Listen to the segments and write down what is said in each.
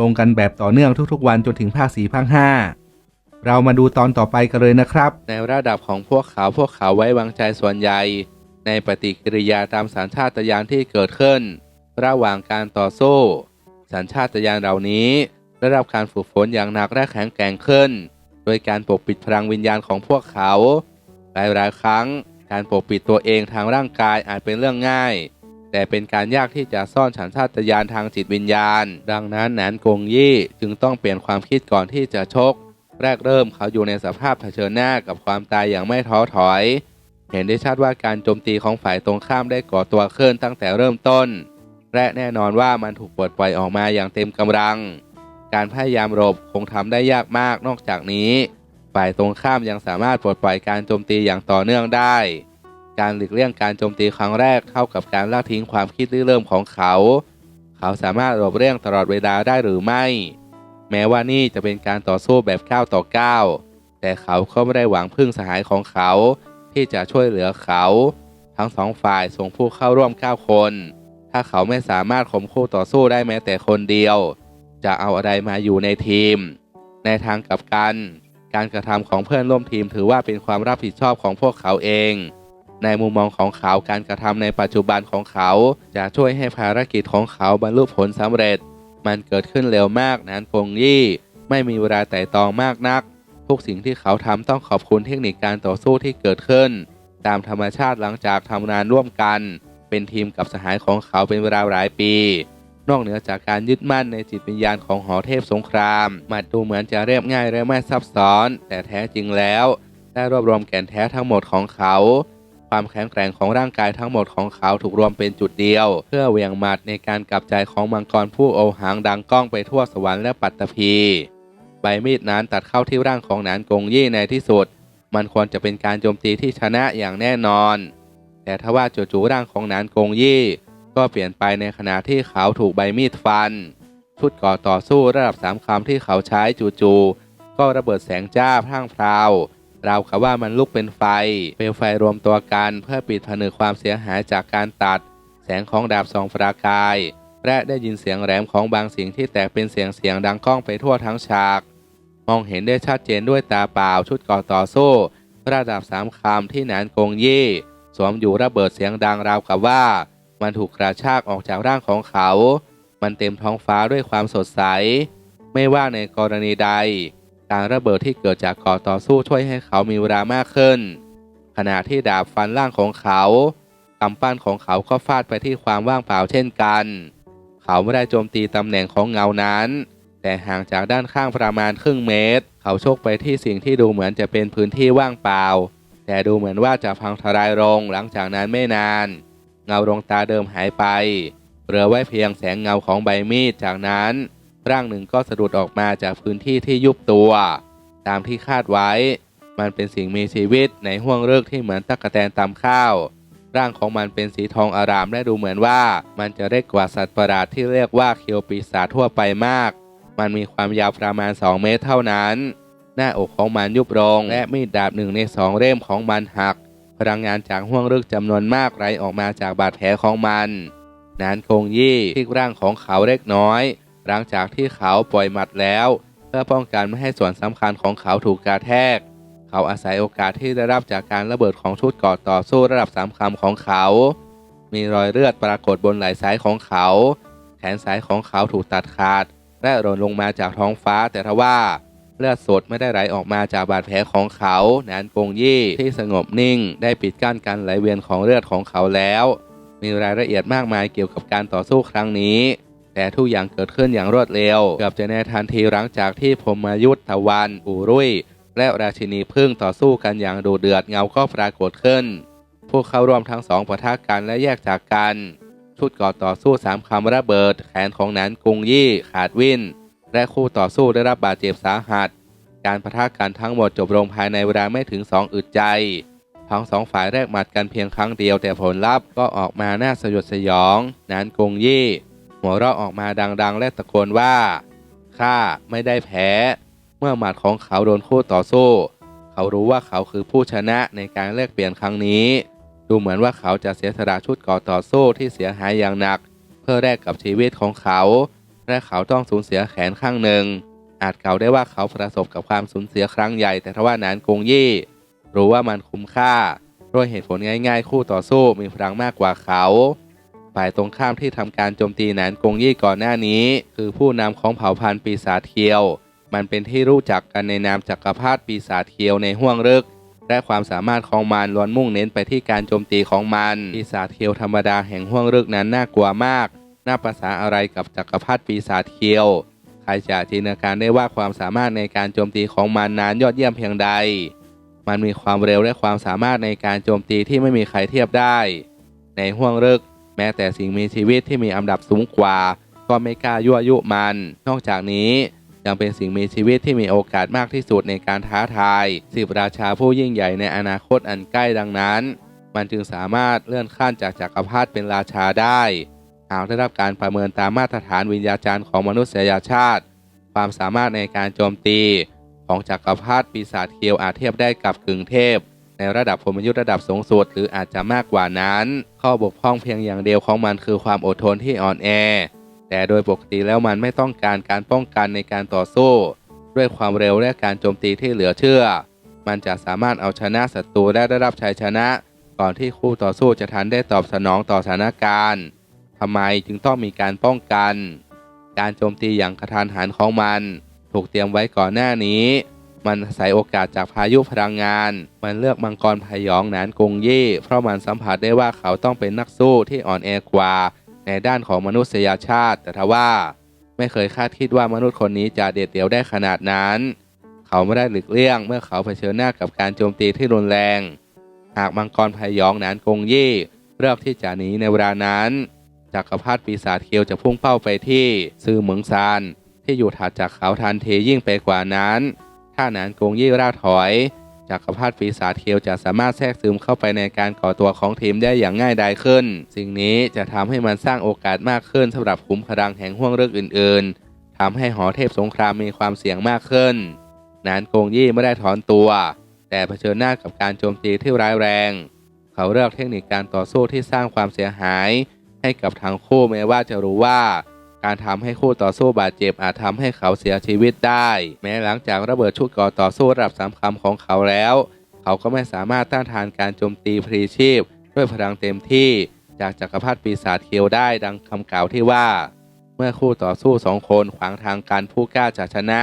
ลงกันแบบต่อเนื่องทุกๆ วันจนถึงภาคสี่ภาคห้าเรามาดูตอนต่อไปกันเลยนะครับ ในระดับของพวกเขาพวกเขาไว้วางใจส่วนใหญ่ ในปฏิกิริยาตามสัญชาตญาณที่เกิดขึ้น ระหว่างการต่อสู้ สัญชาตญาณเหล่านี้ได้รับการฝึกฝนอย่างหนักและแข็งแกร่งขึ้น โดยการปกปิดพลังวิญญาณของพวกเขาหลายๆครั้ง การปกปิดตัวเองทางร่างกายอาจเป็นเรื่องง่าย แต่เป็นการยากที่จะซ่อนสัญชาตญาณทางจิตวิญญาณ ดังนั้นแหนนกงยี่จึงต้องเปลี่ยนความคิดก่อนที่จะชก แรกเริ่มเขาอยู่ในสภาพเผชิญหน้ากับความตายอย่างไม่ท้อถอย เห็นได้ชัดว่าการโจมตีของฝ่ายตรงข้ามได้ก่อตัวขึ้นตั้งแต่เริ่มต้น และแน่นอนว่ามันถูกปลดปล่อยออกมาอย่างเต็มกำลัง การพยายามรบคงทำได้ยากมากนอกจากนี้ ฝ่ายตรงข้ามยังสามารถปลดปล่อยการโจมตีอย่างต่อเนื่องได้ การหลีกเลี่ยงการโจมตีครั้งแรกเท่ากับการละทิ้งความคิดริเริ่มของเขา เขาสามารถหลบเลี่ยงตลอดเวลาได้หรือไม่ แม้ว่านี่จะเป็นการต่อสู้แบบก้าวต่อก้าวแต่เขาก็ไม่ได้หวังพึ่งสหายของเขา ที่จะช่วยเหลือเขา ทั้งสองฝ่ายส่งผู้เข้าร่วม 9 คน ถ้าเขาไม่สามารถข่มคู่ต่อสู้ได้แม้แต่คนเดียว จะเอาอะไรมาอยู่ในทีม ในทางกลับกันการกระทำของเพื่อนร่วมทีมถือว่าเป็นความรับผิดชอบของพวกเขาเอง ในมุมมองของเขาการกระทำในปัจจุบันของเขา จะช่วยให้ภารกิจของเขาบรรลุผลสำเร็จ มันเกิดขึ้นเร็วมากนานกงยี่ไม่มีเวลาไต่ตองมากนัก ทุกสิ่งที่เขาทำต้องขอบคุณเทคนิคการต่อสู้ที่เกิดขึ้น ตามธรรมชาติหลังจากทำงานร่วมกัน เป็นทีมกับสหายของเขาเป็นเวลาหลายปี นอกเหนือจากการยึดมั่นในจิตวิญญาณของหอเทพสงครามมันดูเหมือนจะเรียบง่ายและไม่ซับซ้อน แต่แท้จริงแล้ว ได้รวบรวมแก่นแท้ทั้งหมดของเขา ความแข็งแกร่งของร่างกายทั้งหมดของเขาถูกรวมเป็นจุดเดียว เพื่อเหวี่ยงหมัดในการกลับใจของมังกรผู้โอหางดังก้องไปทั่วสวรรค์และปัตตภีใบมีดนั้นตัดเข้าที่ร่างของหนานกงยี่ในที่สุด มันควรจะเป็นการโจมตีที่ชนะอย่างแน่นอน แต่ทว่าจู่ๆร่างของหนานกงยี่ ก็เปลี่ยนไปในขณะที่เขาถูกใบมีดฟันชุดก่อต่อสู้ระดับสามคำที่เขาใช้จู่ๆก็ระเบิดแสงจ้าพร่างพราว ราวกับว่ามันลุกเป็นไฟ เปลวไฟรวมตัวกันเพื่อปิดผนึกความเสียหายจากการตัด แสงของดาบสองประกาย และได้ยินเสียงแหลมของบางสิ่งที่แตกเป็นเสียงเสียงดังก้องไปทั่วทั้งฉาก มองเห็นได้ชัดเจนด้วยตาเปล่าชุดก่อต่อสู้ระดับสามคำที่หนานกงยี่สวมอยู่ระเบิดเสียงดังราวกับว่า มันถูกกระชากออกจากร่างของเขา มันเต็มท้องฟ้าด้วยความสดใส ไม่ว่าในกรณีใด การระเบิดที่เกิดจากก่อต่อสู้ช่วยให้เขามีเวลามากขึ้น ขณะที่ดาบฟันร่างของเขากำปั้นของเขาก็ฟาดไปที่ความว่างเปล่าเช่นกัน เขาไม่ได้โจมตีตำแหน่งของเงานั้น แต่ห่างจากด้านข้างประมาณครึ่งเมตร เขาโชกไปที่สิ่งที่ดูเหมือนจะเป็นพื้นที่ว่างเปล่า แต่ดูเหมือนว่าจะพังทลายลงหลังจากนั้นไม่นาน เงาดวงตาเดิมหายไปเหลือไว้เพียงแสงเงาของใบมีดจากนั้น ร่างหนึ่งก็สะดุดออกมาจากพื้นที่ที่ยุบตัว ตามที่คาดไว้ มันเป็นสิ่งมีชีวิตในห้วงเลิกที่เหมือนตะกแตนตำข้าว ร่างของมันเป็นสีทองอารามและดูเหมือนว่า มันจะเล็กกว่าสัตว์ประหลาดที่เรียกว่าเคียวปีศาจทั่วไปมาก มันมีความยาวประมาณ 2 เมตรเท่านั้น หน้าอกของมันยุบลงและมีดดาบหนึ่งในสองเล่มของมันหัก พลังงานจากห้วงลึกจำนวนมากไหลออกมาจากบาดแผลของมันนานคงยี่ที่ร่างของเขาเล็กน้อย หลังจากที่เขาปล่อยหมัดแล้ว เพื่อป้องกันไม่ให้ส่วนสำคัญของเขาถูกกระแทก เขาอาศัยโอกาสที่ได้รับจากการระเบิดของชุดก่อต่อสู้ระดับสามคำของเขา มีรอยเลือดปรากฏบนไหล่ซ้ายของเขา แขนซ้ายของเขาถูกตัดขาด และหล่นลงมาจากท้องฟ้าแต่ทว่าเลือดสดไม่ได้ไหลออกมาจากบาดแผลของเขานนกงยี่ที่สงบนิ่ง ได้ปิดกั้นการไหลเวียนของเลือดของเขาแล้ว มีรายละเอียดมากมายเกี่ยวกับการต่อสู้ครั้งนี้ แต่ทุกอย่างเกิดขึ้นอย่างรวดเร็วเกือบจะในทันทีหลังจากที่พรหมยุทธวันอูรุ่ยและราชินีพึ่งต่อสู้กันอย่างดูเดือดเงาก็ปรากฏขึ้น พวกเข้าร่วมทั้งสองปะทะกันและแยกจากกัน ชุดก่อต่อสู้สามคำระเบิด แขนของนั้นกุงยี่ขาดวินและคู่ต่อสู้ได้รับบาดเจ็บสาหัส การปะทะกันทั้งหมดจบลงภายในเวลาไม่ถึงสองอึดใจ ทั้งสองฝ่ายแรกหมัดกันเพียงครั้งเดียวแต่ผลลัพธ์ก็ออกมาน่าสยดสยองนานกงยี่ หัวเราะออกมาดังๆ และตะโกนว่าข้าไม่ได้แพ้ เมื่อหมัดของเขาโดนคู่ต่อสู้ เขารู้ว่าเขาคือผู้ชนะในการแลกเปลี่ยนครั้งนี้ ดูเหมือนว่าเขาจะเสียสละชุดก่อต่อสู้ที่เสียหายอย่างหนัก เพื่อแลกกับชีวิตของเขา และเขาต้องสูญเสียแขนข้างหนึ่ง อาจกล่าได้ว่าเขาประสบกับความสูญเสียครั้งใหญ่ แต่ทว่านานกงยี่ รู้ว่ามันคุ้มค่าด้วยเหตุผลง่าย ๆ คู่ต่อสู้มีพลังมากกว่าเขา ฝ่ายตรงข้ามที่ทำการโจมตีหนานกงยี่ก่อนหน้านี้ คือผู้นำของเผ่าพันธุ์ปีศาจเทียว มันเป็นที่รู้จักกันในนามจักรพรรดิปีศาจเทียวในห้วงลึกและความสามารถของมันล้วนมุ่งเน้นไปที่การโจมตีของมันปีศาจเทียวธรรมดาแห่งห้วงลึกนั้นน่ากลัวมาก น่าประสาอะไรกับจักรพรรดิปีศาจเทียว ใครจะจินตนาการได้ว่าความสามารถในการโจมตีของมันนั้นยอดเยี่ยมเพียงใด มันมีความเร็วและความสามารถในการโจมตีที่ไม่มีใครเทียบได้ ในห้วงลึก แม้แต่สิ่งมีชีวิตที่มีอันดับสูงกว่า ก็ไม่กล้ายั่วยุมัน นอกจากนี้ยังเป็นสิ่งมีชีวิตที่มีโอกาสมากที่สุดในการท้าทายสิบราชาผู้ยิ่งใหญ่ในอนาคตอันใกล้ดังนั้น มันจึงสามารถเลื่อนขั้นจากจักรพรรดิเป็นราชาได้ หากได้รับการประเมินตามมาตรฐานวิญญาจารย์ของมนุษยชาติ ความสามารถในการโจมตีของจักรพรรดิปีศาจเคียวอาจเทียบได้กับกึ่งเทพ ในระดับพรหมยุทธ์ระดับสูงสุด หรืออาจจะมากกว่านั้น ข้อบกพร่องเพียงอย่างเดียวของมันคือความอดทนที่อ่อนแอ แต่โดยปกติแล้วมันไม่ต้องการการป้องกันในการต่อสู้ ด้วยความเร็วและการโจมตีที่เหลือเชื่อ มันจะสามารถเอาชนะศัตรูและได้รับชัยชนะ ก่อนที่คู่ต่อสู้จะทันได้ตอบสนองต่อสถานการณ์ทำไมจึงต้องมีการป้องกัน การโจมตีอย่างกระทันหันของมัน ถูกเตรียมไว้ก่อนหน้านี้ มันอาศัยโอกาสจากพายุพลังงาน มันเลือกมังกรพยองหนานกงยี่ เพราะมันสัมผัสได้ว่าเขาต้องเป็นนักสู้ที่อ่อนแอกว่า ในด้านของมนุษยชาติ แต่ทว่า ไม่เคยคาดคิดว่ามนุษย์คนนี้จะเด็ดเดี่ยวได้ขนาดนั้น เขาไม่ได้หลีกเลี่ยง เมื่อเขาเผชิญหน้ากับการโจมตีที่รุนแรง หากมังกรพยองหนานกงยี่เลือกที่จะหนีในเวลานั้นจักรพรรดิปีศาจเคียวจะพุ่งเป้าไปที่ซือเหมืองซานที่อยู่ถัดจากเขาทันทียิ่งไปกว่านั้น ถ้าหนานกงยี่ราถอยจักรพรรดิปีศาจเคียวจะสามารถแทรกซึมเข้าไปในการก่อตัวของทีมได้อย่างง่ายดายขึ้น สิ่งนี้จะทำให้มันสร้างโอกาสมากขึ้นสำหรับขุมพลังแห่งห้วงเลือกอื่น ๆทำให้หอเทพสงครามมีความเสี่ยงมากขึ้นหนานกงยี่ไม่ได้ถอนตัว แต่เผชิญหน้ากับการโจมตีที่ร้ายแรง เขาเลือกเทคนิคการต่อสู้ที่สร้างความเสียหาย ให้กับทั้งคู่แม้ว่าจะรู้ว่า การทำให้คู่ต่อสู้บาดเจ็บอาจทำให้เขาเสียชีวิตได้ แม้หลังจากระเบิดชุดก่อต่อสู้ระดับสามคำของเขาแล้ว เขาก็ไม่สามารถต้านทานการโจมตีพรีชีพ ด้วยพลังเต็มที่จากจักรพรรดิปีศาจเคียวได้ดังคำกล่าวที่ว่า เมื่อคู่ต่อสู้สองคนขวางทางการผู้กล้าจะชนะ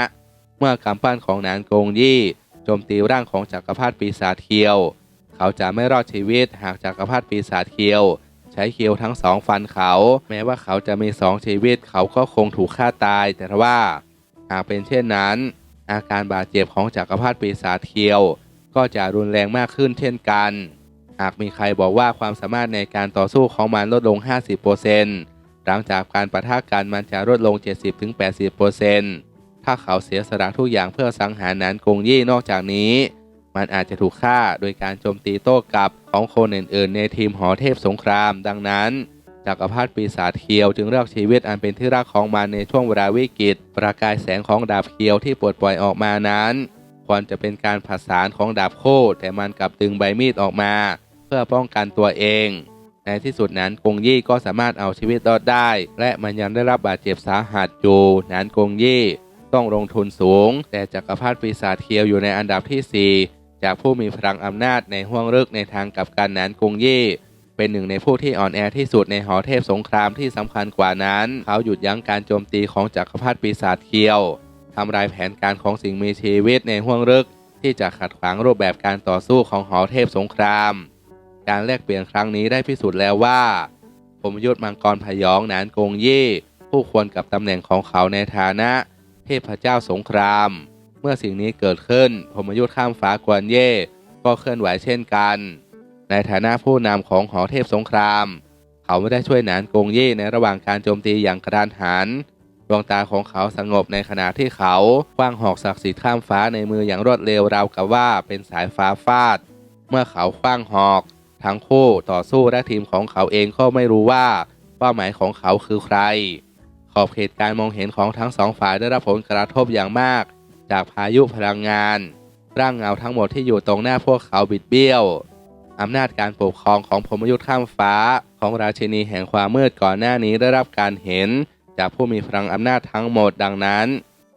เมื่อกำปั้นของนานโกงยี่โจมตีร่างของจักรพรรดิปีศาจเคียว เขาจะไม่รอดชีวิตหากจักรพรรดิปีศาจเคียว ช้เคียวทั้งสองฟันเขา แม้ว่าเขาจะมีสองชีวิตเขาก็คงถูกฆ่าตาย แต่ว่าหากเป็นเช่นนั้น อาการบาดเจ็บของจักรพรรดิปีศาจเคียว ก็จะรุนแรงมากขึ้นเช่นกัน หากมีใครบอกว่าความสามารถในการต่อสู้ของมันลดลง 50%หลังจากการประทะกันมันจะลดลง 70-80%ถ้าเขาเสียสละทุกอย่างเพื่อสังหารนันกงยี่นอกจากนี้ มันอาจจะถูกฆ่าโดยการโจมตีโต้กลับของคนอื่นๆ ในทีมหอเทพสงคราม ดังนั้นจักรพรรดิปีศาจเคียวจึงเลือกชีวิตอันเป็นที่รักของมันในช่วงเวลาวิกฤต ประกายแสงของดาบเคียวที่ปลดปล่อยออกมานั้น ควรจะเป็นการผสานของดาบโคแต่มันกลับดึงใบมีดออกมา เพื่อป้องกันตัวเอง ในที่สุดนั้นกงยี่ก็สามารถเอาชีวิตรอดได้ และมันยังได้รับบาดเจ็บสาหัสอยู่นั้นกงยี่ต้องลงทุนสูง แต่จักรพรรดิปีศาจเคียวอยู่ในอันดับที่ 4 จากผู้มีพลังอำนาจในห้วงลึกในทางกับการนั้นกงยี่เป็นหนึ่งในผู้ที่อ่อนแอที่สุดในหอเทพสงครามที่สำคัญกว่านั้น เขาหยุดยั้งการโจมตีของจักรพรรดิปีศาจเคียวทำลายแผนการของสิ่งมีชีวิตในห้วงลึก ที่จะขัดขวางรูปแบบการต่อสู้ของหอเทพสงคราม การแลกเปลี่ยนครั้งนี้ได้พิสูจน์แล้วว่าผมยุทธมังกรพยองหนานกงยี่ผู้ควรกับตำแหน่งของเขาในฐานะ เทพเจ้าสงคราม เมื่อสิ่งนี้เกิดขึ้นพมยุทธ์ข้ามฟ้ากวนเย่ ก็เคลื่อนไหวเช่นกัน ในฐานะผู้นำของหอเทพสงคราม เขาไม่ได้ช่วยหนานกงเย่ในระหว่างการโจมตีอย่างกระดานหันดวงตาของเขาสงบในขณะที่เขาคว้างหอกศักดิ์สิทธิ์ข้ามฟ้าในมืออย่างรวดเร็วราวกับว่าเป็นสายฟ้าฟาด เมื่อเขาคว้างหอก ทั้งคู่ต่อสู้และทีมของเขาเองก็ไม่รู้ว่าเป้าหมายของเขาคือใคร ขอบเขตการมองเห็นของทั้งสองฝ่ายได้รับผลกระทบอย่างมาก จากพายุพลังงาน ร่างเงาทั้งหมดที่อยู่ตรงหน้าพวกเขาบิดเบี้ยวอำนาจการปกครองของพรมยุทธ์ข้ามฟ้า ของราชินีแห่งความมืดก่อนหน้านี้ได้รับการเห็น จากผู้มีพลังอำนาจทั้งหมดดังนั้น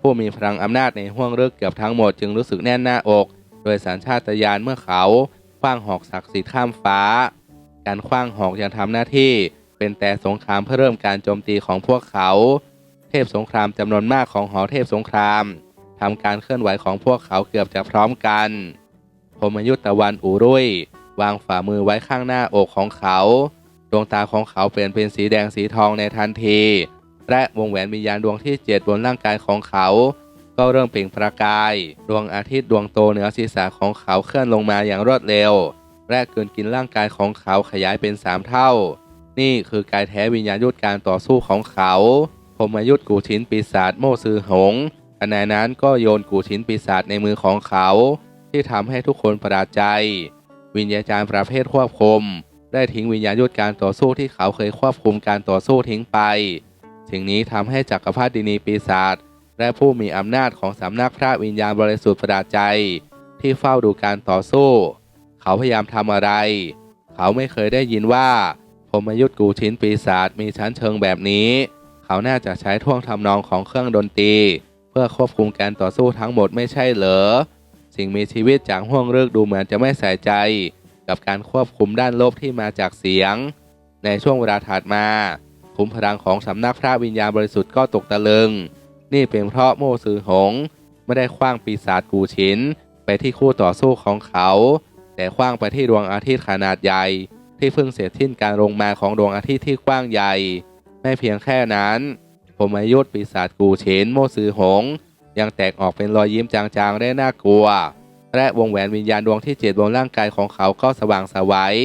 ผู้มีพลังอำนาจในห้วงเลือกเกือบทั้งหมดจึงรู้สึกแน่นหน้าอก โดยสัญชาตญาณเมื่อเขาคว้างหอกศักดิ์สิทธิ์ข้ามฟ้า การคว้างหอกยังทำหน้าที่ เป็นแต่สงครามเพื่อเริ่มการโจมตีของพวกเขา เทพสงครามจำนวนมากของหอเทพสงคราม ทำการเคลื่อนไหวของพวกเขาเกือบจะพร้อมกันพมยุทธตะวันอุรุ่ยวางฝ่ามือไว้ข้างหน้าอกของเขา ดวงตาของเขาเปลี่ยนเป็นสีแดงสีทองในทันที และวงแหวนวิญญาณดวงที่เจ็ดบนร่างกายของเขา ก็เริ่มเปล่งประกาย ดวงอาทิตย์ดวงโตเหนือศีรษะของเขาเคลื่อนลงมาอย่างรวดเร็ว และเกินกินร่างกายของเขาขยายเป็นสามเท่า นี่คือกายแท้วิญญาณยุทธการต่อสู้ของเขาพมยุทธกูชินปีศาจโมซือหง ขณะนั้นก็โยนกูชินปีศาจในมือของเขา ที่ทำให้ทุกคนประหลาดใจ วิญญาจารย์ประเภทควบคุม ได้ทิ้งวิญญาณยุทธการต่อสู้ที่เขาเคยควบคุมการต่อสู้ทิ้งไป สิ่งนี้ทำให้จักรพรรดินีปีศาจและผู้มีอำนาจของสำนักพระวิญญาณบริสุทธิ์ประหลาดใจ ที่เฝ้าดูการต่อสู้ เขาพยายามทำอะไร เขาไม่เคยได้ยินว่าพมยุทธกูชินปีศาจมีชั้นเชิงแบบนี้ เขาน่าจะใช้ท่วงทำนองของเครื่องดนตรี เพื่อควบคุมการต่อสู้ทั้งหมดไม่ใช่เหรอ สิ่งมีชีวิตจากห้วงเลือกดูเหมือนจะไม่ใส่ใจ กับการควบคุมด้านลบที่มาจากเสียง ในช่วงเวลาถัดมา ขุมพลังของสำนักพระวิญญาณบริสุทธิ์ก็ตกตะลึง นี่เป็นเพราะโมซือหง ไม่ได้คว้างปีศาจกูชินไปที่คู่ต่อสู้ของเขา แต่คว้างไปที่ดวงอาทิตย์ขนาดใหญ่ ที่เพิ่งเสร็จสิ้นการลงมาของดวงอาทิตย์ที่กว้างใหญ่ ไม่เพียงแค่นั้น ผมอายุทธปีศาจกูชินโมซือหง ยังแตกออกเป็นรอยยิ้มจางๆได้น่ากลัว และวงแหวนวิญญาณดวงที่เจ็ดบนร่างกายของเขาก็สว่างสวัย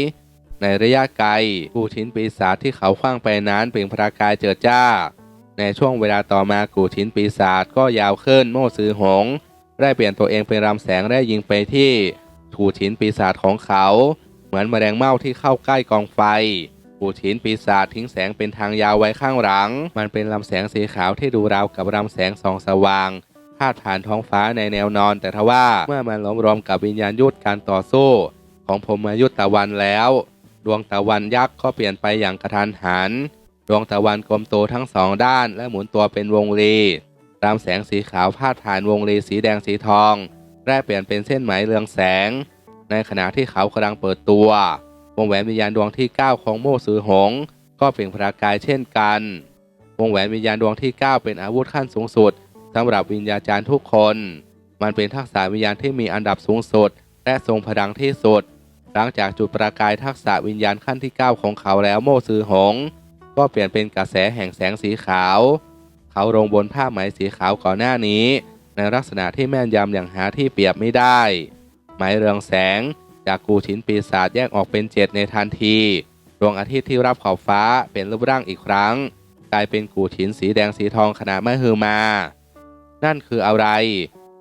ในระยะไกลกูชินปีศาจที่เขาคว้างไปนั้นเปล่งประกายเจิดจ้า ในช่วงเวลาต่อมากูชินปีศาจก็ยาวขึ้นโมซือหง ได้เปลี่ยนตัวเองเป็นรำแสงได้ยิงไปที่กูชินปีศาจของเขา เหมือนแมลงเม่าที่เข้าใกล้กองไฟ กูชินปีศาจทิ้งแสงเป็นทางยาวไว้ข้างหลัง มันเป็นลำแสงสีขาวที่ดูราวกับลำแสงส่องสว่างพาดผ่านท้องฟ้าในแนวนอน แต่ทว่าเมื่อมันล้อมรวมกับวิญญาณยุทธการต่อสู้ ของพรหมยุทธตะวันแล้ว ดวงตะวันยักษ์ก็เปลี่ยนไปอย่างกระทันหัน ดวงตะวันกลมโตทั้งสองด้าน และหมุนตัวเป็นวงรีรามแสงสีขาวพาดผ่านวงรีสีแดงสีทองแร่เปลี่ยนเป็นเส้นไหมเรืองแสง ในขณะที่เขากำลังเปิดตัว วงแหวนวิญญาณดวงที่ 9 ของโมสือหง ก็เปล่งประกายเช่นกัน วงแหวนวิญญาณดวงที่ 9 เป็นอาวุธขั้นสูงสุดสำหรับวิญญาจารย์ทุกคน มันเป็นทักษะวิญญาณที่มีอันดับสูงสุด และทรงพลังที่สุด หลังจากจุดประกายทักษะวิญญาณขั้นที่ 9 ของเขาแล้วโม่ซือหง ก็เปลี่ยนเป็นกระแสแห่งแสงสีขาว เขาลงบนผ้าไหมสีขาวก่อนหน้านี้ ในลักษณะที่แม่นยำอย่างหาที่เปรียบไม่ได้ ไหมเรืองแสง จากกูชินปีศาจแยกออกเป็นเจ็ดในทันทีดวงอาทิตย์ที่รับขอบฟ้าเป็นรูปร่างอีกครั้ง กลายเป็นกูชินสีแดงสีทองขนาดไมหึมา นั่นคืออะไร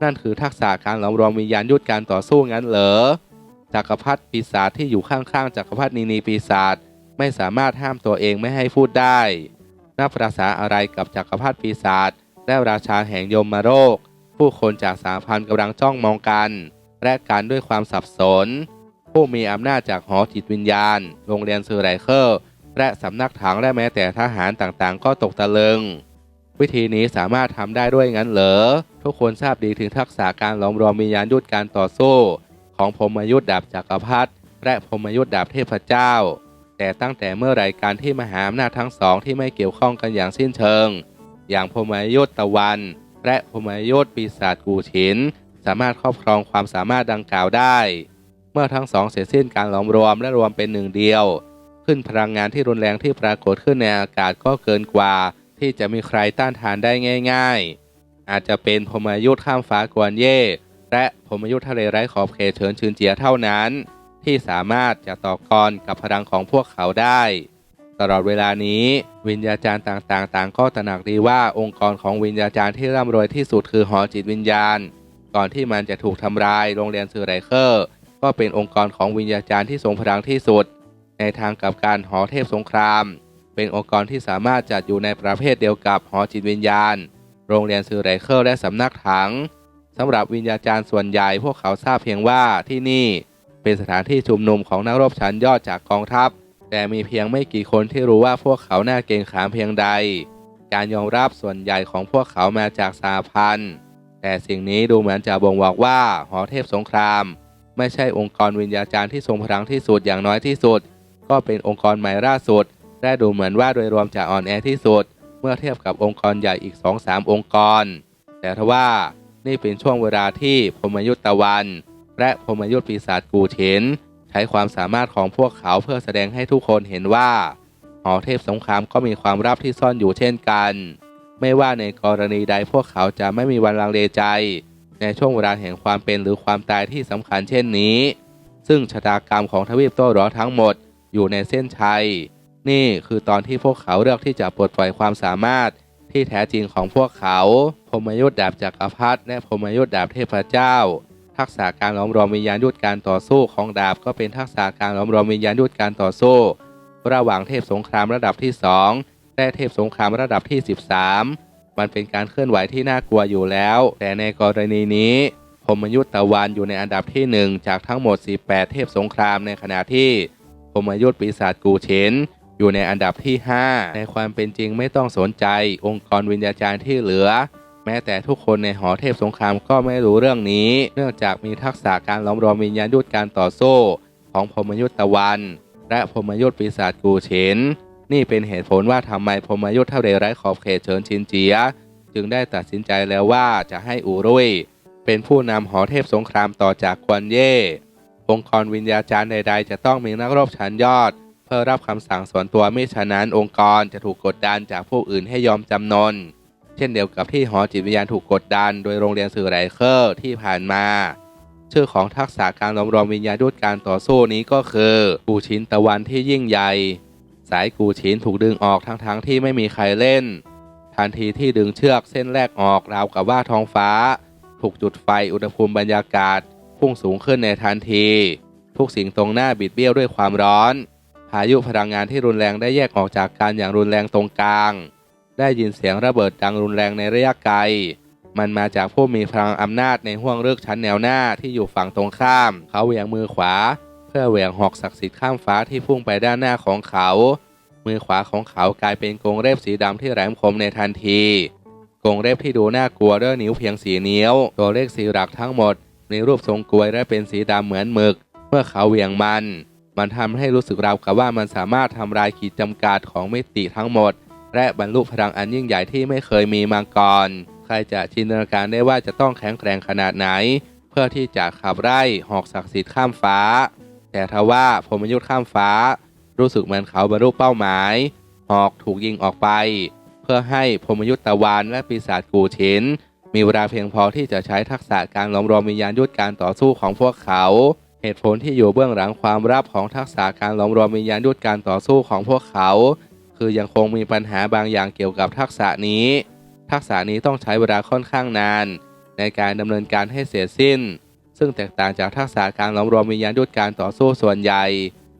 นั่นคือทักษะการหลอมรวมวิญญาณยุทธการต่อสู้งั้นเหรอจักรพรรดิปีศาจที่อยู่ข้างๆจักรพรรดินีนีปีศาจไม่สามารถห้ามตัวเองไม่ให้พูดได้นับประษาอะไรกับจักรพรรดิปีศาจและราชาแห่งยมโรค ผู้คนจากสามพันกำลังจ้องมองกัน และกันด้วยความสับสน ผู้มีอำนาจจากหอจิตวิญญาณ โรงเรียนเซอร์ไรเคิลและสำนักถังและแม้แต่ทหารต่างๆ ก็ตกตะลึง วิธีนี้สามารถทำได้ด้วยงั้นเหรอ ทุกคนทราบดีถึงทักษะการหลอมรวมวิญญาณยุทธการต่อสู้ ของพมยุทธดาบจักรพรรดิและพรหมยุทธดาบเทพเจ้า แต่ตั้งแต่เมื่อไรการที่มหาอำนาจทั้งสองที่ไม่เกี่ยวข้องกันอย่างสิ้นเชิง อย่างพมยุทธตะวัน และพรหมยุทธปีศาจกูชิน สามารถครอบครองความสามารถดังกล่าวได้ มื่อทั้งสองเสร็จสิ้นการหลอมรวมและรวมเป็นหนึ่งเดียว ขึ้นพลังงานที่รุนแรงที่ปรากฏขึ้นในอากาศก็เกินกว่า ที่จะมีใครต้านทานได้ง่าย ๆ อาจจะเป็นพรหมยุทธข้ามฟ้ากวนเย่ และพรหมยุทธทะเลไร้ขอบเขตเฉินชืนเจียเท่านั้น ที่สามารถจะต่อกรกับพลังของพวกเขาได้ ตลอดเวลานี้ วิญญาจารย์ต่างๆ ต่างก็ตระหนักดีว่าองค์กรของวิญญาจารย์ที่ร่ำรวยที่สุดคือหอจิตวิญญาณ ก่อนที่มันจะถูกทำลายโรงเรียนซือไรเคอร์ ก็เป็นองค์กรของวิญญาจารย์ที่ทรงพลังที่สุด ในทางกับการหอเทพสงคราม เป็นองค์กรที่สามารถจัดอยู่ในประเภทเดียวกับหอจิตวิญญาณ โรงเรียนซือไรเคอร์และสำนักถังสำหรับวิญญาจารย์ส่วนใหญ่พวกเขาทราบเพียงว่าที่นี่เป็นสถานที่ชุมนุมของนักรบชั้นยอดจากกองทัพ แต่มีเพียงไม่กี่คนที่รู้ว่าพวกเขาหน้าเกรงขามเพียงใด การยอมรับส่วนใหญ่ของพวกเขามาจากสาพันธ์แต่สิ่งนี้ดูเหมือนจะบ่งบอกว่าหอเทพสงคราม ไม่ใช่องค์กรวิญญาจารย์ที่ทรงพลังที่สุดอย่างน้อยที่สุด ก็เป็นองค์กรใหม่ล่าสุดและดูเหมือนว่าโดยรวมจะอ่อนแอที่สุด เมื่อเทียบกับองค์กรใหญ่อีก 2-3 องค์กร แต่ทว่านี่เป็นช่วงเวลาที่พมยุทธตะวัน และพมยุทธปีศาจกูเฉนใช้ความสามารถของพวกเขาเพื่อแสดงให้ทุกคนเห็นว่าหอเทพสงครามก็มีความลับที่ซ่อนอยู่เช่นกัน ไม่ว่าในกรณีใดพวกเขาจะไม่มีวันลังเลใจ ในช่วงเวลาแห่งความเป็นหรือความตายที่สำคัญเช่นนี้ ซึ่งชะตากรรมของทวีปโต้ร้อทั้งหมดอยู่ในเส้นชัย นี่คือตอนที่พวกเขาเลือกที่จะปลดปล่อยความสามารถที่แท้จริงของพวกเขาพรหมยุทธดาบจักรพรรดิและพรหมยุทธดาบเทพเจ้า ทักษะการล้อมรวมวิญญาณยุทธการต่อสู้ของดาบก็เป็นทักษะการล้อมรวมวิญญาณยุทธการต่อสู้ ระหว่างเทพสงครามระดับที่ 2 และเทพสงครามระดับที่ 13 มันเป็นการเคลื่อนไหวที่น่ากลัวอยู่แล้ว แต่ในกรณีนี้พมยุทธตะวันอยู่ในอันดับที่ 1 จากทั้งหมด 18 เทพสงครามในขณะที่พมยุทธปีศาจกูเฉนอยู่ในอันดับที่ 5 ในความเป็นจริงไม่ต้องสนใจ องค์กรวิญญาจารย์ที่เหลือ แม้แต่ทุกคนในหอเทพสงครามก็ไม่รู้เรื่องนี้ เนื่องจากมีทักษะการล้อมรวมวิญญาณยุทธการต่อสู้ ของพมยุทธตะวัน และพมยุทธปีศาจกูเฉน นี่เป็นเหตุผลว่าทำไมพรหมยุทธเท่าเดไร้ขอบเขตเฉินชินเจีย จึงได้ตัดสินใจแล้วว่าจะให้อูรุ่ย เป็นผู้นำหอเทพสงครามต่อจากกวนเย่ องค์กรวิญญาจารย์ใด ๆ จะต้องมีนักรบชั้นยอด เพื่อรับคำสั่งส่วนตัวไม่ฉะนั้นองค์กรจะถูกกดดันจากผู้อื่นให้ยอมจำนน เช่นเดียวกับที่หอจิตวิญญาณถูกกดดัน โดยโรงเรียนสื่อไรเคอร์ที่ผ่านมาชื่อของทักษะการรวมรวมวิญญาณด้วยการต่อสู้นี้ก็คือกูชินตะวันที่ยิ่งใหญ่ สายกูชินถูกดึงออกทั้งๆทที่ไม่มีใครเล่น ทันทีที่ดึงเชือกเส้นแรกออกราวกับว่าท้องฟ้า ถูกจุดไฟอุณหภูมิบรรยากาศพุ่งสูงขึ้นในทันที ทุกสิ่งตรงหน้าบิดเบี้ยวด้วยความร้อน พายุพลังงานที่รุนแรงได้แยกออกจากกันอย่างรุนแรงตรงกลาง ได้ยินเสียงระเบิดดังรุนแรงในระยะไกล มันมาจากผู้มีพลังอำนาจในห้วงเลือกชั้นแนวหน้าที่อยู่ฝั่งตรงข้าม เขาเหวี่ยงมือขวา พื่อเหวี่ยงหอกศักดิ์สิทธิ์ข้ามฟ้าที่พุ่งไปด้านหน้าของเขา มือขวาของเขากลายเป็นกรงเล็บสีดำที่แหลมคมในทันทีกรงเล็บที่ดูน่ากลัวด้วยนิ้วเพียงสีนิ้ว ตัวเลขสีหลักทั้งหมดมีรูปทรงกลวยและเป็นสีดำเหมือนหมึก เมื่อเขาเหวี่ยงมัน มันทำให้รู้สึกราวกับว่ามันสามารถทำลายขีดจำกัดของมิติทั้งหมด และบรรลุพลังอันยิ่งใหญ่ที่ไม่เคยมีมาก่อน ใครจะจินตนาการได้ว่าจะต้องแข็งแกร่งขนาดไหน เพื่อที่จะขับไล่หอกศักดิ์สิทธิ์ข้ามฟ้า แต่ทว่าพมยุทธ์ข้ามฟ้า รู้สึกเหมือนเขาบรรลุเป้าหมาย หอกถูกยิงออกไป เพื่อให้พมยุทธ์ตะวันและปีศาจกูฉินมีเวลาเพียงพอที่จะใช้ทักษะการหลอมรวมวิญญาณยุทธการต่อสู้ของพวกเขา เหตุผลที่อยู่เบื้องหลังความลับของทักษะการหลอมรวมวิญญาณยุทธการต่อสู้ของพวกเขา คือยังคงมีปัญหาบางอย่างเกี่ยวกับทักษะนี้ ทักษะนี้ต้องใช้เวลาค่อนข้างนาน ในการดำเนินการให้เสร็จสิ้น ซึ่งแตกต่างจากทักษะการหลอมรวมวิญญาณยุทธการต่อสู้ส่วนใหญ่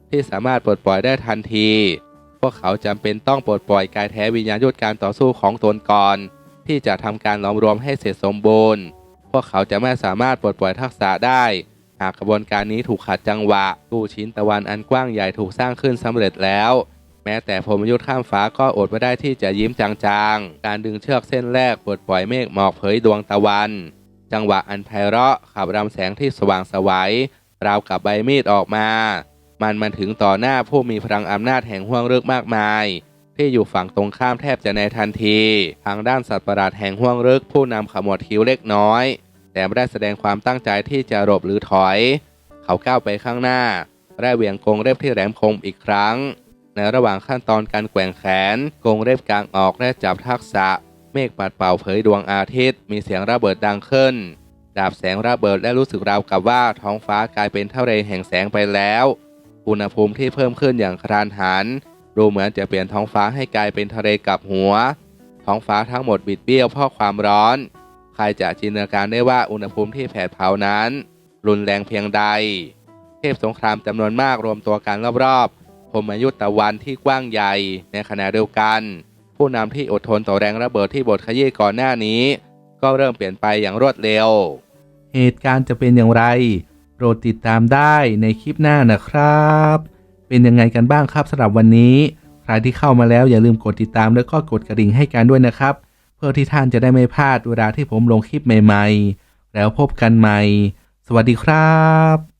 ที่สามารถปลดปล่อยได้ทันที พวกเขาจำเป็นต้องปลดปล่อยกายแท้วิญญาณยุทธการต่อสู้ของตนก่อน ที่จะทำการหลอมรวมให้เสร็จสมบูรณ์ พวกเขาจะไม่สามารถปลดปล่อยทักษะได้ หากกระบวนการนี้ถูกขัดจังหวะตู้ชิ้นตะวันอันกว้างใหญ่ถูกสร้างขึ้นสำเร็จแล้วแม้แต่พรมยุทธ์ข้ามฟ้าก็อดไม่ได้ที่จะยิ้มจางๆ การดึงเชือกเส้นแรกปลดปล่อยเมฆหมอกเผยดวงตะวัน จังหวะอันไพเราะขับรำแสงที่สว่างสวัยราวกับใบมีดออกมา มันมาถึงต่อหน้าผู้มีพลังอำนาจแห่งห้วงลึกมากมาย ที่อยู่ฝั่งตรงข้ามแทบจะในทันที ทางด้านสัตว์ประหลาดแห่งห้วงลึกผู้นำขมวดคิ้วเล็กน้อย แต่ไม่ได้แสดงความตั้งใจที่จะหลบหรือถอย เขาก้าวไปข้างหน้าและเหวี่ยงกรงเล็บที่แหลมคมอีกครั้ง ในระหว่างขั้นตอนการแกว่งแขนกรงเล็บกลางออกและจับทักษะ เมฆปัดเป่าเผยดวงอาทิตย์ มีเสียงระเบิดดังขึ้น ดาบแสงระเบิดและรู้สึกราวกับว่าท้องฟ้ากลายเป็นทะเลแห่งแสงไปแล้ว อุณหภูมิที่เพิ่มขึ้นอย่างครานหัน ดูเหมือนจะเปลี่ยนท้องฟ้าให้กลายเป็นทะเลกับหัว ท้องฟ้าทั้งหมดบิดเบี้ยวเพราะความร้อน ใครจะจินตนาการได้ว่าอุณหภูมิที่แผดเผานั้น รุนแรงเพียงใด เทพสงครามจำนวนมากรวมตัวกันรอบๆพรหมยุตะวันที่กว้างใหญ่ในขณะเดียวกัน ผู้นำที่อดทนต่อแรงระเบิดที่บทขยี้ก่อนหน้านี้ ก็เริ่มเปลี่ยนไปอย่างรวดเร็ว เหตุการณ์จะเป็นอย่างไร โปรดติดตามได้ในคลิปหน้านะครับ เป็นยังไงกันบ้างครับสำหรับวันนี้ ใครที่เข้ามาแล้วอย่าลืมกดติดตามแล้วก็กดกระดิ่งให้กันด้วยนะครับ เพื่อที่ท่านจะได้ไม่พลาดเวลาที่ผมลงคลิปใหม่ ๆ แล้วพบกันใหม่ สวัสดีครับ